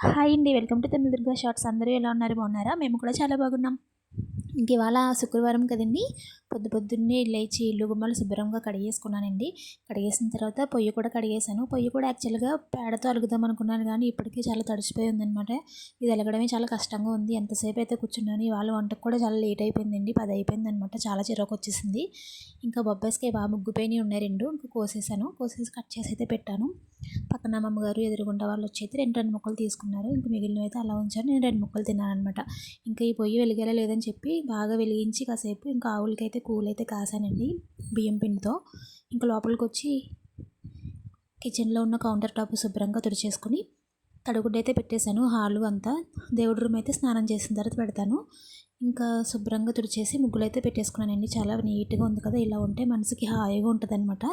Hi అండి welcome to Tamila Durga shorts. అందరూ ఎలా ఉన్నారు? బాగున్నారా? మేము కూడా చాలా బాగున్నాం. ఇంక ఇవాళ శుక్రవారం కదండి పొద్దు పొద్దున్నే లేచి ఇల్లు గుమ్మలు శుభ్రంగా కడిగేసుకున్నానండి. కడిగేసిన తర్వాత పొయ్యి కూడా కడిగేసాను పొయ్యి కూడా యాక్చువల్గా పేడతో అలుగుదాం అనుకున్నాను కానీ ఇప్పటికీ చాలా తడిచిపోయి ఉందనమాట ఇది అలగడమే చాలా కష్టంగా ఉంది. ఎంతసేపు అయితే కూర్చున్నాను ఇవాళ వంటకు కూడా చాలా లేట్ అయిపోయిందండి. పది అయిపోయింది అనమాట చాలా చిరాకు వచ్చేసింది. ఇంకా బొబ్బాయిస్కాయ బాగా ముగ్గుపోయినవి ఉన్నాయి రెండు. ఇంకా కోసేసాను కోసేసి కట్ చేసి అయితే పెట్టాను. పక్కన అమ్మమ్మగారు ఎదురుగుండా వాళ్ళు వచ్చి అయితే రెండు రెండు ముక్కలు తీసుకున్నారు. ఇంకా మిగిలినవి అయితే అలా ఉంచారు నేను రెండు ముక్కలు తిన్నానమాట ఇంకా ఈ పొయ్యి వెలిగేలా లేదని చెప్పి బాగా వెలిగించి కాసేపు ఇంకా ఆవులకైతే అయితే కూలైతే కాసానండి బియ్యం పిండితో. ఇంకా లోపలికి వచ్చి కిచెన్లో ఉన్న కౌంటర్ టాప్ శుభ్రంగా తుడిచేసుకొని తడుగుడ్డ అయితే పెట్టేశాను హాలు అంతా. దేవుడి రూమ్ అయితే స్నానం చేసిన తర్వాత పెడతాను. ఇంకా శుభ్రంగా తుడిచేసి ముగ్గులు అయితే పెట్టేసుకున్నానండి. చాలా నీట్గా ఉంది కదా ఇలా ఉంటే మనసుకి హాయిగా ఉంటుంది అనమాట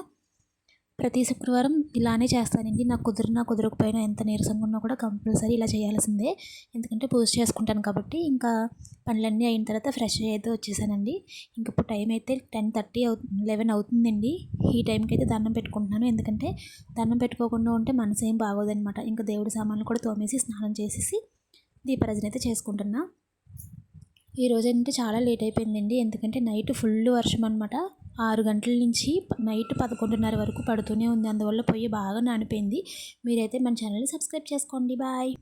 ప్రతి శుక్రవారం ఇలానే చేస్తానండి. నాకు కుదిరినా కుదరకపోయినా ఎంత నీరసంగా ఉన్నా కూడా కంపల్సరీ ఇలా చేయాల్సిందే. ఎందుకంటే పూజ చేసుకుంటాను కాబట్టి ఇంకా పనులన్నీ అయిన తర్వాత ఫ్రెష్ అయితే వచ్చేసానండి. ఇంక ఇప్పుడు టైం అయితే టెన్ థర్టీ అవుతుంది లెవెన్ అవుతుందండి. ఈ టైంకి అయితే దండం పెట్టుకుంటున్నాను. ఎందుకంటే దండం పెట్టుకోకుండా ఉంటే మనసు ఏం బాగోదనమాట ఇంకా దేవుడి సామాన్లు కూడా తోమేసి స్నానం చేసేసి దీపరాజన అయితే చేసుకుంటున్నా. ఈ రోజు అంటే చాలా లేట్ అయిపోయిందండి. ఎందుకంటే నైట్ ఫుల్ వర్షం అనమాట ఆరు గంటల నుంచి నైట్ పదకొండున్నర వరకు పడుతూనే ఉంది. అందువల్ల పొయ్యి బాగా నానిపోయింది. మీరైతే మన ఛానల్ని సబ్స్క్రైబ్ చేసుకోండి. బాయ్.